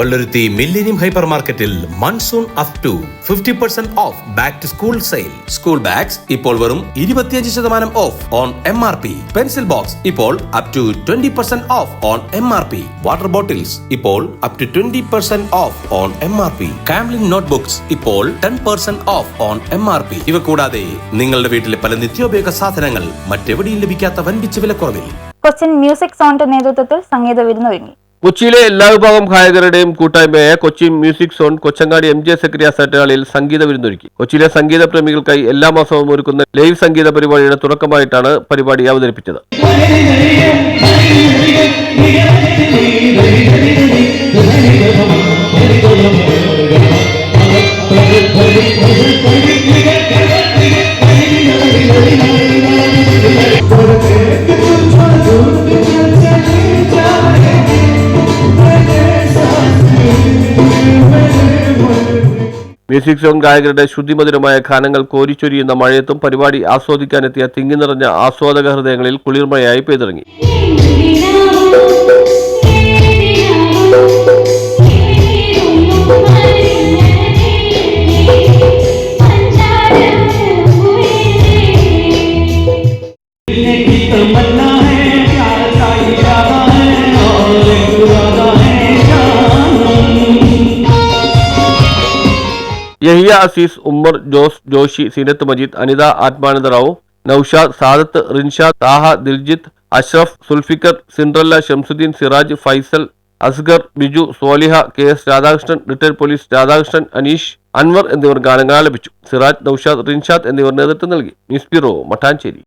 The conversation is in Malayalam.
പള്ളുരുത്തി മില്ലേനിയം ഹൈപ്പർ മാർക്കറ്റിൽ monsoon up to fifty percent off back to school sale. School bags ഇപ്പോൾ വെറും ഇരുപത്തിയഞ്ച് ശതമാനം off on M R P pencil box ഇപ്പോൾ up to twenty percent off on M R P water bottles ഇപ്പോൾ up to twenty percent off on M R P Camlin notebooks ഇപ്പോൾ ten percent off on M R P ഇവ കൂടാതെ നിങ്ങളുടെ വീട്ടിലെ പല നിത്യോപയോഗ സാധനങ്ങൾ മറ്റെവിടെയും ലഭിക്കാത്ത വൻപിച്ച വിലക്കുറവിൽ. കൊച്ചിൻ മ്യൂസിക് സോണിന്റെ നേതൃത്വത്തിൽ സംഗീത വിരുന്നൊരുങ്ങി. കൊച്ചിയിലെ എല്ലാ വിഭാഗം ഗായകരുടെയും കൂട്ടായ്മയായ Kochi music zone Kochangadi M J Zakariya സെറ്റാളിൽ സംഗീത വിരുന്നൊരുക്കി കൊച്ചിയിലെ സംഗീത പ്രേമികൾക്കായി എല്ലാ മാസവും ഒരുക്കുന്ന ലൈവ് സംഗീത പരിപാടിയുടെ തുടക്കമായിട്ടാണ് പരിപാടി അവതരിപ്പിച്ചത് മ്യൂസിക് സോങ് ഗായകരുടെ ശുദ്ധിമധുരമായ ഗാനങ്ങൾ കോരിച്ചൊരിയുന്ന മഴയത്തും പരിപാടി ആസ്വദിക്കാനെത്തിയ തിങ്ങി നിറഞ്ഞ ആസ്വാദക ഹൃദയങ്ങളിൽ കുളിർമയായി പെയ്തിറങ്ങി. Yahiya Azeez Ummer Jose Joshi Zeenath Majeed Anitha Athmananda Rao Noushad Sadath Rinshad Thaha Diljith Ashraf Zulfikar Cinderella Shamsuddin Siraj Faisal Asgar Biju Soliha K S Radhakrishnan retired police Radhakrishnan Aneesh Anwar എന്നിവർ ഗാനങ്ങൾ ആലപിച്ചു സിറാജ് നൌഷാദ് റിൻഷാദ് എന്നിവർ നേതൃത്വം നൽകി. News bureau Mattancherry